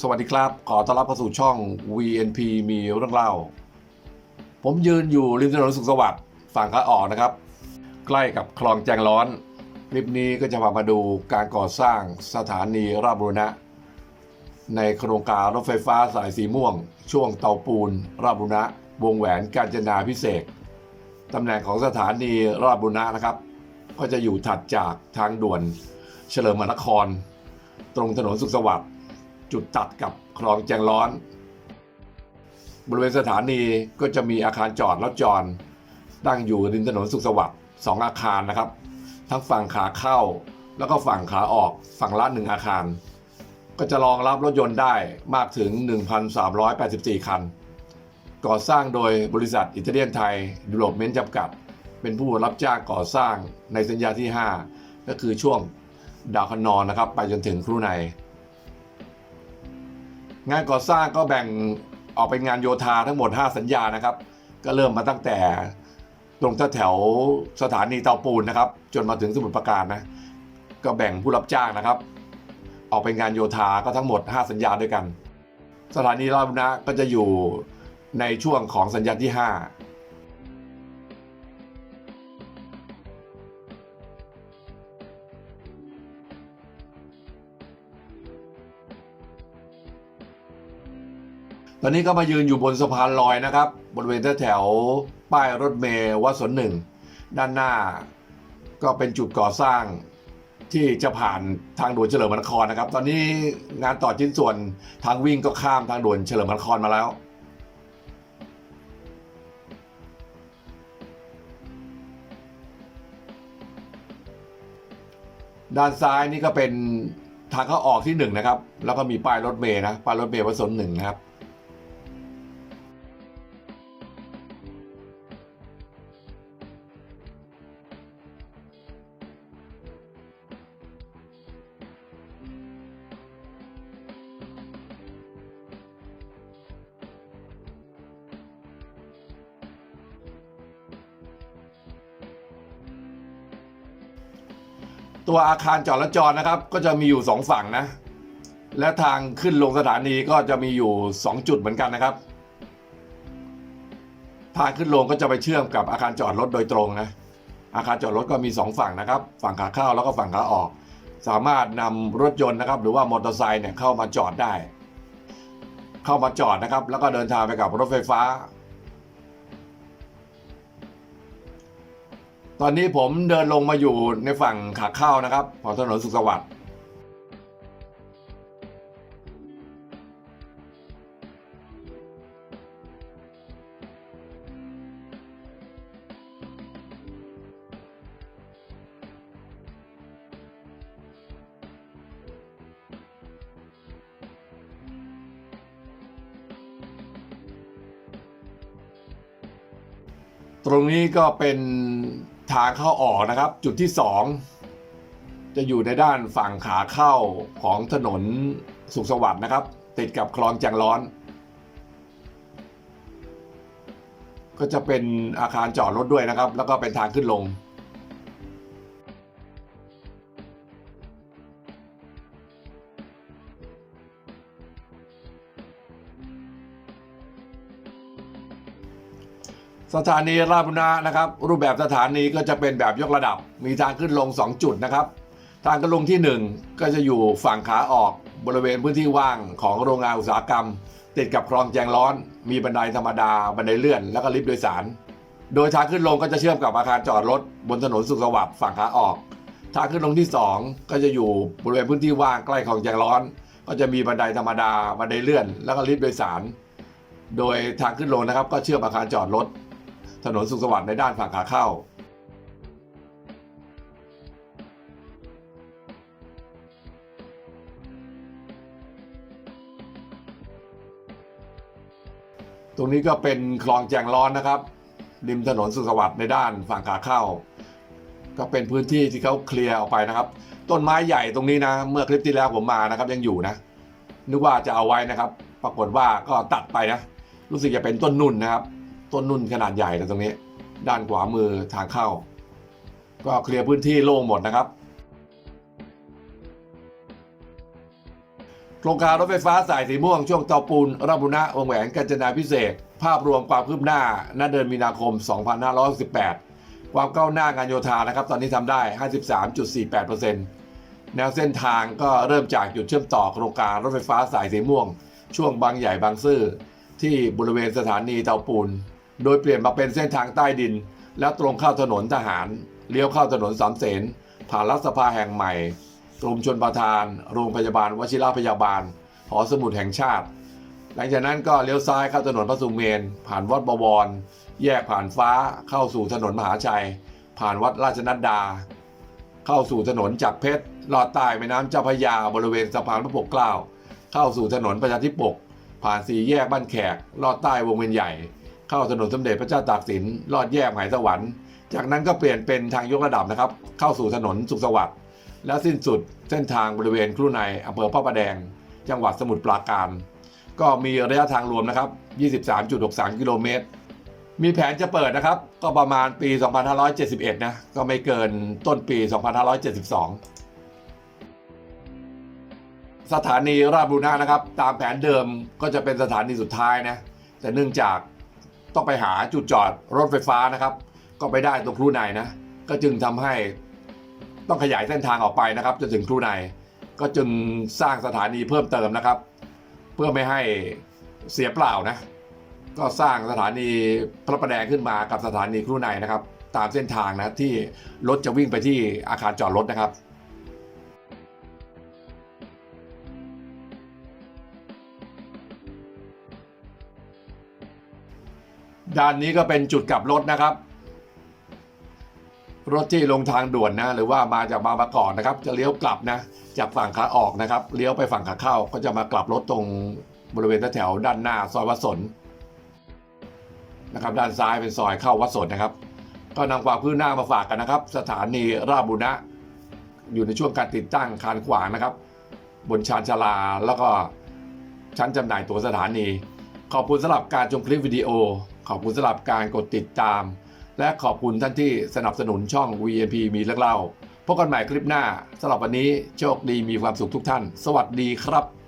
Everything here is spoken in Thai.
สวัสดีครับ ขอต้อนรับเข้าสู่ช่อง VNP มีเรื่องเล่า ผมยืนอยู่ริมถนนสุขสวัสดิ์ฝั่งขาออกนะครับ ใกล้กับคลองแจงร้อน คลิปนี้ก็จะพามาดูการก่อสร้างสถานีราบุรณะ ในโครงการรถไฟฟ้าสายสีม่วง ช่วงเตาปูน ราบุรณะ วงแหวนกาญจนาพิเศษตำแหน่งของสถานีราบุรณะนะครับ ก็จะอยู่ถัดจากทางด่วนเฉลิมมนคร ตรงถนนสุขสวัสดิ์ จุดตัดกับคลองแจงร้อน บริเวณสถานีก็จะมีอาคารจอดรถจอดตั้งอยู่ริมถนนสุขสวัสดิ์สองอาคารนะครับ ทั้งฝั่งขาเข้า แล้วก็ฝั่งขาออกฝั่งละหนึ่งอาคาร ก็จะรองรับรถยนต์ได้มากถึง 1,384 คัน ก่อสร้างโดยบริษัทอิตาเลียนไทยดีเวลเมนต์จำกัด เป็นผู้รับจ้างก่อสร้างในสัญญาที่ 5 ก็คือช่วงดาวคนนอนนะครับ ไปจนถึงครูใน งานก่อสร้างก็แบ่งออกเป็นงานโยธาทั้งหมด 5 สัญญานะครับ ก็เริ่มมาตั้งแต่ตรงแถวสถานีเตาปูนนะครับ จนมาถึงสมุทรปราการนะ ก็แบ่งผู้รับจ้างนะครับ ออกเป็นงานโยธาก็ทั้งหมด 5 สัญญาด้วยกัน สถานีราชบุรณะก็จะอยู่ในช่วงของสัญญาที่ 5 ตอนนี้ก็มายืนอยู่บนสะพานลอยนะครับ บริเวณแถวป้ายรถเมล์วัดสนหนึ่ง ด้านหน้าก็เป็นจุดก่อสร้างที่จะผ่านทางด่วนเฉลิมพระนครนะครับ ตอนนี้งานต่อชิ้นส่วนทางวิ่งก็ข้ามทางด่วนเฉลิมพระนครมาแล้ว ด้านซ้ายนี่ก็เป็นทางเข้าออกที่หนึ่งนะครับ แล้วก็มีป้ายรถเมล์นะ ป้ายรถเมล์วัดสนหนึ่งนะครับ ตัวอาคารจอดรถจอนะครับ ก็จะมีอยู่2ฝั่งนะ และทางขึ้นลงสถานีก็จะมีอยู่2จุดเหมือนกันนะครับทางขึ้นลงก็จะไปเชื่อมกับอาคารจอดรถโดยตรงนะ อาคารจอดรถก็มี 2 ฝั่งนะครับ ฝั่งขาเข้าแล้วก็ฝั่งขาออก สามารถนำรถยนต์นะครับ หรือว่ามอเตอร์ไซค์เนี่ยเข้ามาจอดได้ เข้ามาจอดนะครับ แล้วก็เดินทางไปกับรถไฟฟ้า ตอนนี้ผมเดินลงมาอยู่ในฝั่งขาเข้านะครับ ของถนนสุขสวัสดิ์ตรงนี้ก็เป็น ทางเข้าออกนะครับ จุดที่ 2 จะอยู่ในด้านฝั่งขาเข้าของถนนสุขสวัสดิ์นะครับ ติดกับคลองแจงร้อน ก็จะเป็นอาคารจอดรถด้วยนะครับ แล้วก็เป็นทางขึ้นลง สถานีราชบุรณะนะครับ รูปแบบสถานีก็จะเป็นแบบยกระดับ มีทางขึ้นลง 2 จุดนะครับ ทางขึ้นลงที่ 1 ก็จะอยู่ฝั่งขาออกบริเวณพื้นที่ว่างของโรงงานอุตสาหกรรม ติดกับคลองแจงร้อน มีบันไดธรรมดา บันไดเลื่อน แล้วก็ลิฟต์โดยสาร โดยทางขึ้นลงก็จะเชื่อมกับอาคารจอดรถ บนถนนสุขสวัสดิ์ฝั่งขาออก ทางขึ้นลงที่ 2 ก็จะอยู่บริเวณพื้นที่ว่างใกล้คลองแจงร้อน ก็จะมีบันไดธรรมดา บันไดเลื่อน แล้วก็ลิฟต์โดยสาร โดยทางขึ้นลงนะครับ ก็เชื่อมอาคารจอดรถ ถนนสุขสวัสดิ์ในด้านฝั่งขาเข้า ตรงนี้ก็เป็นคลองแจงร้อนนะครับ ริมถนนสุขสวัสดิ์ในด้านฝั่งขาเข้า ก็เป็นพื้นที่ที่เขาเคลียร์ออกไปนะครับ ต้นไม้ใหญ่ตรงนี้นะ เมื่อคลิปที่แล้วผมมานะครับยังอยู่นะ นึกว่าจะเอาไว้นะครับ ปรากฏว่าก็ตัดไปนะ รู้สึกจะเป็นต้นนุ่นนะครับ ต้นนุ่นขนาดใหญ่นะตรงนี้ ด้านขวามือทางเข้า ก็เคลียร์พื้นที่โล่งหมดนะครับ โครงการรถไฟฟ้าสายสีม่วงช่วงเตาปูนราบุรณะวงแหวนกาญจนาพิเศษ ภาพรวมความคืบหน้าณเดือนมีนาคม 2518 ความก้าวหน้างานโยธานะครับ ตอนนี้ทำได้ 53.48%แนวเส้นทางก็เริ่มจากจุดเชื่อมต่อโครงการรถไฟฟ้าสายสีม่วง ช่วงบางใหญ่บางซื่อที่บริเวณสถานีเตาปูน โดยเปลี่ยนมาเป็นเส้นทางใต้ดิน แล้วตรงเข้าถนนทหาร เลี้ยวเข้าถนนสามเสนผ่านรัฐสภาแห่งใหม่กรมชนประทาน โรงพยาบาลวชิระพยาบาล หอสมุดแห่งชาติ หลังจากนั้นก็เลี้ยวซ้ายเข้าถนนพระสุเมน ผ่านวัดบวร แยกผ่านฟ้าเข้าสู่ถนนมหาชัย ผ่านวัดราชนัดดา เข้าสู่ถนนจากเพชรลอดใต้แม่น้ำเจ้าพระยาบริเวณสะพานพระปกเกล้า เข้าสู่ถนนประชาธิปก ผ่านสี่แยกบ้านแขกลอดใต้วงเวียนใหญ่ เข้าถนนสมเด็จพระเจ้าตากสินลอดแยกหมายสวรรค์ จากนั้นก็เปลี่ยนเป็นทางยกระดับนะครับ เข้าสู่ถนนสุขสวัสดิ์แล้วสิ้นสุดเส้นทางบริเวณครูในอำเภอพระประแดง จังหวัดสมุทรปราการ ก็มีระยะทางรวมนะครับ 23.63 กิโลเมตร มีแผนจะเปิดนะครับ ก็ประมาณปี 2571 นะ ก็ไม่เกินต้นปี 2572 สถานีราชบุรณะนะครับ ตามแผนเดิมก็จะเป็นสถานีสุดท้ายนะ แต่เนื่องจาก ต้องไปหาจุดจอดรถไฟฟ้านะครับ ก็ไปได้ตรงครูในนะ ก็จึงทำให้ต้องขยายเส้นทางออกไปนะครับจนถึงครูใน ก็จึงสร้างสถานีเพิ่มเติมนะครับ เพื่อไม่ให้เสียเปล่านะ ก็สร้างสถานีพระประแดงขึ้นมากับสถานีครูในนะครับ ตามเส้นทางนะที่รถจะวิ่งไปที่อาคารจอดรถนะครับ ด้านนี้ก็เป็นจุดกลับรถนะครับ รถที่ลงทางด่วนนะ หรือว่ามาจากบางประกอบนะครับ จะเลี้ยวกลับนะ จากฝั่งขาออกนะครับ เลี้ยวไปฝั่งขาเข้าก็จะมากลับรถตรงบริเวณแถวด้านหน้าซอยวัดสนนะครับ ด้านซ้ายเป็นซอยเข้าวัดสนนะครับ ก็นำความคืบหน้ามาฝากกันนะครับ สถานีราชบุรณะ อยู่ในช่วงการติดตั้งคานขวางนะครับ บนชานชาลาแล้วก็ชั้นจำหน่ายตั๋วสถานี ขอบคุณสำหรับการชมคลิปวิดีโอ ขอบคุณสำหรับการกดติดตาม และขอบคุณท่านที่สนับสนุนช่อง VMP มีเรื่องเล่าพบกันใหม่คลิปหน้าสำหรับวันนี้โชคดีมีความสุขทุกท่าน สวัสดีครับ